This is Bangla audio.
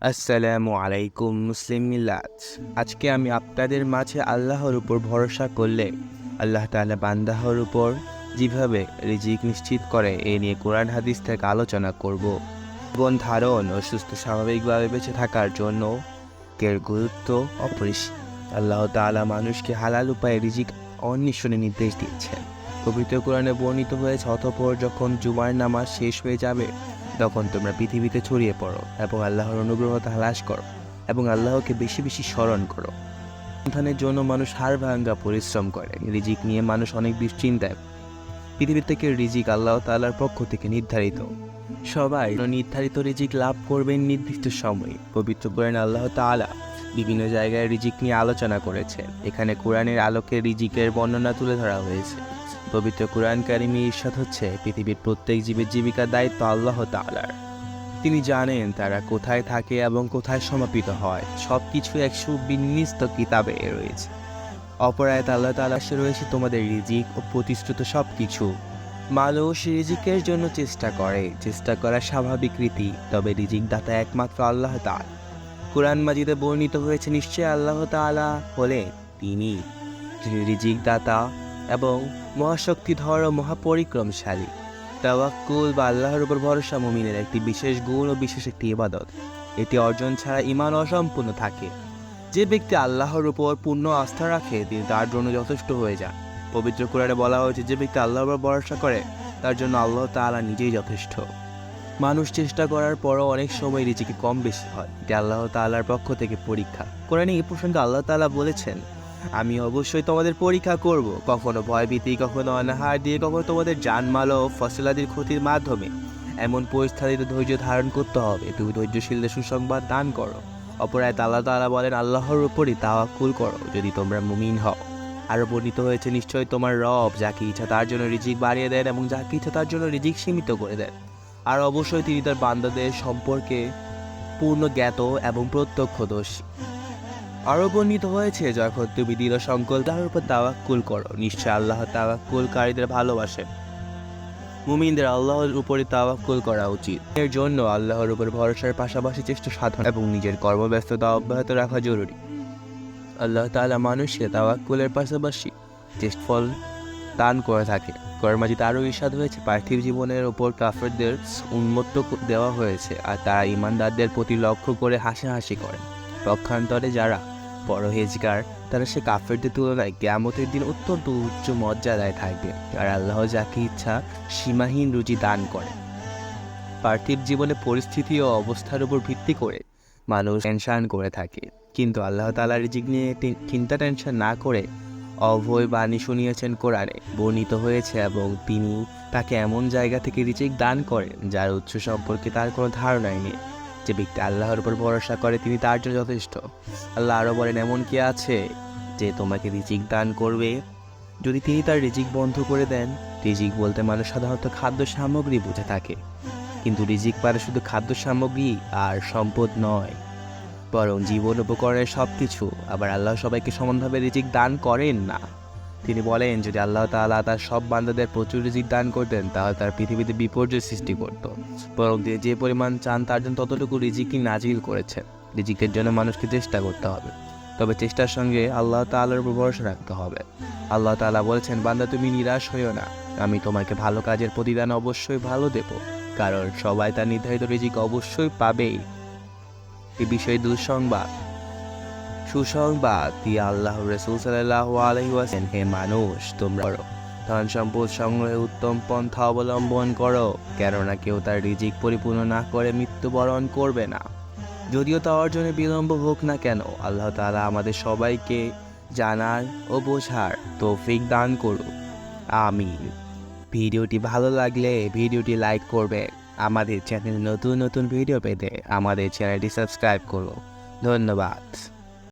আসসালামু আলাইকুম মুসলিম মিল্লাত। আজকে আমি আপনাদের মাঝে আল্লাহর উপর ভরসা করলে, আল্লাহ তাআলা বান্দাহর উপর যেভাবে রিজিক নিশ্চিত করে, এ নিয়ে কোরআন হাদিস থেকে আলোচনা করব। জীবন ধারণ ও সুস্থ স্বাভাবিকভাবে বেঁচে থাকার জন্য এর গুরুত্ব অপরিসীম। আল্লাহ তাআলা মানুষকে হালাল উপায়ে রিজিক অন্বেষণে নির্দেশ দিয়েছেন। পবিত্র কোরআনে বর্ণিত হয়েছে, অতঃপর যখন জুমার নামাজ শেষ হয়ে যাবে তখন তোমরা পৃথিবীতে ছড়িয়ে পড়ো এবং আল্লাহর অনুগ্রহ তালাশ করো এবং আল্লাহকে বেশি বেশি স্মরণ করো। সন্তানের জন্য মানুষ হার ভাঙ্গা পরিশ্রম করে। রিজিক নিয়ে মানুষ অনেক দুশ্চিন্তায় পৃথিবী থেকে রিজিক আল্লাহ তাল্লার পক্ষ থেকে নির্ধারিত। সবাই নির্ধারিত রিজিক লাভ করবেন নির্দিষ্ট সময়ে। পবিত্র করেন আল্লাহ তাআলা বিভিন্ন জায়গায় রিজিক নিয়ে আলোচনা করেছেন এখানে কোরআনের আলোকে রিজিকের বর্ণনা তুলে ধরা হয়েছে। পবিত্র কোরআন কারিমি ঈর্ষাদ হচ্ছে, পৃথিবীর প্রত্যেক জীবের জীবিকার দায়িত্ব আল্লাহ তালার তিনি জানেন তারা কোথায় থাকে এবং কোথায় সমাপিত হয়। সব কিছু এক সুবিন্যস্ত কিতাবে রয়েছে। অপরায়ত আল্লাহ তাআলা সে রয়েছে, তোমাদের রিজিক ও প্রতিশ্রুত সব কিছু মানুষ রিজিকের জন্য চেষ্টা করে। চেষ্টা করা স্বাভাবিক রীতি, তবে রিজিক দাতা একমাত্র আল্লাহ তাআলা। কোরআন মাজিদে বর্ণিত হয়েছে নিশ্চয় আল্লাহ তাআলা হলে তিনি রিজিক দাতা এবং মহাশক্তিধর ও মহাপরিক্রমশালী। তাওয়াক্কুল বা আল্লাহর উপর ভরসা মুমিনের একটি বিশেষ গুণ ও বিশেষ একটি ইবাদত। এটি অর্জন ছাড়া ইমান অসম্পূর্ণ থাকে। যে ব্যক্তি আল্লাহর উপর পূর্ণ আস্থা রাখে, তিনি তার জন্য যথেষ্ট হয়ে যান। পবিত্র কোরআনে বলা হয়েছে, যে ব্যক্তি আল্লাহর উপর ভরসা করে, তার জন্য আল্লাহ তাআলা নিজেই যথেষ্ট। মানুষ চেষ্টা করার পরও অনেক সময় রিজিকে কম বেশি হয়। এটি আল্লাহ তাআলার পক্ষ থেকে পরীক্ষা। কোরআনে এই প্রসঙ্গে আল্লাহ তাআলা বলেছেন, আমি অবশ্যই তোমাদের পরীক্ষা করব। কখনো ভয়ভীতি, কখনো অনাহার দিয়ে, কখনো তোমাদের জানমাল ও ফসলাদির ক্ষতির মাধ্যমে। এমন পরিস্থিতিতে ধৈর্য ধারণ করতে হবে। তুমি ধৈর্যশীলদের সুসংবাদ দান করো। অপরায় আল্লাহ তাআলা বলেন, আল্লাহর উপরই তাওয়াক্কুল করো, যদি তোমরা মুমিন হও। আরও বর্ণিত হয়েছে, নিশ্চয়ই তোমার রব যাকে ইচ্ছা তার জন্য রিজিক বাড়িয়ে দেন এবং যাকে ইচ্ছা তার জন্য রিজিক সীমিত করে দেন। আর অবশ্যই তিনি তার বান্দাদের সম্পর্কে পূর্ণ জ্ঞাত এবং প্রত্যক্ষদর্শী। আরও বর্ণিত হয়েছে যখন তুমি দৃঢ় সংকল্প তার উপর তাওয়াক্কুল করো। নিশ্চয় আল্লাহ তাওয়াক্কুলকারীদের ভালোবাসেন। মুমিনদের আল্লাহর উপরে তাওয়াক্কুল করা উচিত। এর জন্য আল্লাহর উপর ভরসার পাশাপাশি চেষ্টা সাধন এবং নিজের কর্মব্যস্ততা অব্যাহত রাখা জরুরি। আল্লাহ তাআলা মানুষকে তাওয়াক্কুলের পাশাপাশি চেষ্টফল দান করে থাকে। কর্মাজিতে আরও ইস্বাদ হয়েছে। পার্থিব জীবনের ওপর কাফেরদের উন্মত্ত দেওয়া হয়েছে আর তারা ইমানদারদের প্রতি লক্ষ্য করে হাসাহাসি করেন। পক্ষান্তরে যারা পরহেজগার, তারা সে কাফেরদের তুলনায় গ্যামতের দিন অত্যন্ত উচ্চ মর্যাদায় থাকবে। আর আল্লাহ যাকে ইচ্ছা, সীমাহীন রুচি দান করে পার্থিব জীবনে পরিস্থিতি ও অবস্থার উপর ভিত্তি করে মানুষ টেনশন করে থাকে। কিন্তু আল্লাহ তালার রিজিক নিয়ে চিন্তা টেনশন না করে অভয় বাণী শুনিয়েছেন কোরআনে। বর্ণিত হয়েছে এবং তিনি তাকে এমন জায়গা থেকে রিজিক দান করেন যার উৎস সম্পর্কে তার কোনো ধারণাই নেই। যে ব্যক্তি আল্লাহর উপর ভরসা করে তিনি তার জন্য যথেষ্ট। আল্লাহ আরও বলেন, এমন কি আছে যে তোমাকে রিজিক দান করবে? যদি তিনি তার রিজিক বন্ধ করে দেন, রিজিক বলতে মানুষ সাধারণত খাদ্য সামগ্রী বুঝে থাকে। কিন্তু রিজিক পারে শুধু খাদ্য সামগ্রী আর সম্পদ নয়। বরং জীবন উপকরণের সব কিছু আবার আল্লাহ সবাইকে সমানভাবে রিজিক দান করেন না। তিনি বলেন, যদি আল্লাহ তাআলা তার সব বান্দাদের প্রচুর রিজিক দান করতেন, তাহলে তার পৃথিবীতে বিপর্যয় সৃষ্টি করত। বরং তিনি যে পরিমাণ চান, তার জন্য ততটুকু রিজিকই নাজিল করেছেন। রিজিকের জন্য মানুষকে চেষ্টা করতে হবে। তবে চেষ্টার সঙ্গে আল্লাহ তাআলার উপর ভরসা রাখতে হবে। আল্লাহ তাআলা বলেছেন, বান্দা, তুমি নিরাশ হইও না। আমি তোমাকে ভালো কাজের প্রতিদান অবশ্যই ভালো দেব। কারণ সবাই তার নির্ধারিত রিজিক অবশ্যই পাবেই। এ বিষয়ে দুঃসংবাদ। সুসংবাদ দিয়ে আল্লাহ রসুল সাল্লাহ আলহিউসেন হে মানুষ, তোমরা করো। ধন সম্পদ সংগ্রহে উত্তম পন্থা অবলম্বন করো, কেননা কেউ তার রিজিক পরিপূর্ণ না করে মৃত্যুবরণ করবে না। যদিও তা অর্জনে বিলম্ব হোক না কেন, আল্লাহ তাআলা আমাদের সবাইকে জানার ও বোঝার তৌফিক দান করুক। আমিন। ভিডিওটি ভালো লাগলে ভিডিওটি লাইক করবে আমাদের চ্যানেলে নতুন নতুন ভিডিও পেতে আমাদের চ্যানেলটি সাবস্ক্রাইব করো। ধন্যবাদ।